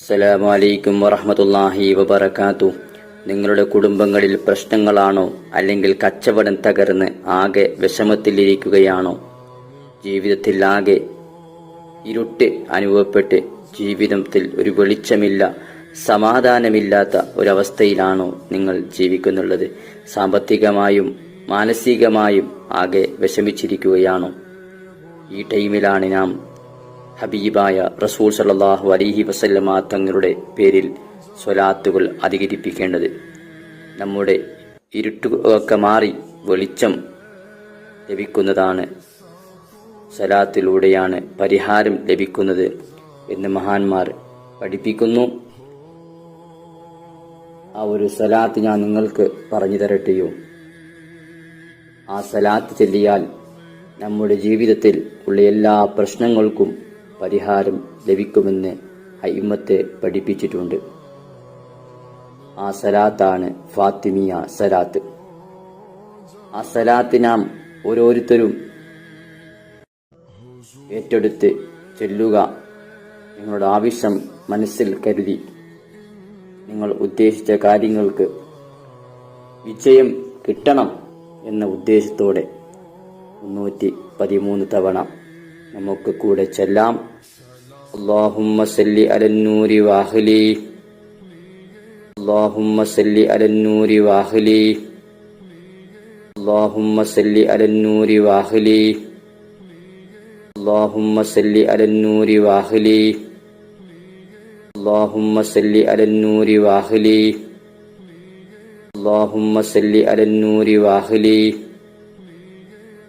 അസ്സലാമു അലൈക്കും വറഹ്മത്തുള്ളാഹി വബറകാതു നിങ്ങളുടെ കുടുംബങ്ങളിൽ പ്രശ്നങ്ങളാണോ അല്ലെങ്കിൽ കച്ചവടം തകർന്ന് ആകെ വിഷമത്തിലിരിക്കുകയാണോ? ജീവിതത്തിൽ ആകെ ഇരുട്ട് അനുഭവപ്പെട്ട് ജീവിതത്തിൽ ഒരു വെളിച്ചമില്ല സമാധാനമില്ലാത്ത ഒരവസ്ഥയിലാണോ നിങ്ങൾ ജീവിക്കുന്നുള്ളത്? സാമ്പത്തികമായും മാനസികമായും ആകെ വിഷമിച്ചിരിക്കുകയാണോ? ഈ ടൈമിലാണ് നാം ഹബീബായ റസൂൽ സല്ലല്ലാഹു അലൈഹി വസല്ലമ തങ്ങളുടെ പേരിൽ സ്വലാത്തുകൾ അധികരിപ്പിക്കേണ്ടത് നമ്മുടെ ഇരുട്ടുകൊക്കെ മാറി വെളിച്ചം ലഭിക്കുന്നതാണ്. സലാത്തിലൂടെയാണ് പരിഹാരം ലഭിക്കുന്നത് എന്ന് മഹാന്മാർ പഠിപ്പിക്കുന്നു. ആ ഒരു സലാത്ത് ഞാൻ നിങ്ങൾക്ക് പറഞ്ഞു തരട്ടെയോ? ആ സലാത്ത് ചെല്ലിയാൽ നമ്മുടെ ജീവിതത്തിൽ ഉള്ള എല്ലാ പ്രശ്നങ്ങൾക്കും പരിഹാരം ലഭിക്കുമെന്ന് അയിമത്തെ പഠിപ്പിച്ചിട്ടുണ്ട്. ആ സലാത്താണ് ഫാത്തിമിയ സലാത്ത്. ആ സലാത്ത് നാം ഓരോരുത്തരും ഏറ്റെടുത്ത് ചെല്ലുക. നിങ്ങളുടെ ആവശ്യം മനസ്സിൽ കരുതി. നിങ്ങൾ ഉദ്ദേശിച്ച കാര്യങ്ങൾക്ക് വിജയം കിട്ടണം എന്ന ഉദ്ദേശത്തോടെ മുന്നൂറ്റി പതിമൂന്ന് തവണ നമുക്ക് കൂടെ ചെല്ലാം അലന്നൂരി വാഹലി. അലന്നൂരി അലന്നൂരി വാഹലി. വാഹലി. അലന്നൂരി വാഹലി അലന്നൂരി അലന്നൂരി വാഹലി. വാഹലി അലന്നൂരി വാഹലി. അലന്നൂരി വാഹലി അലന്നൂരി വാഹലി.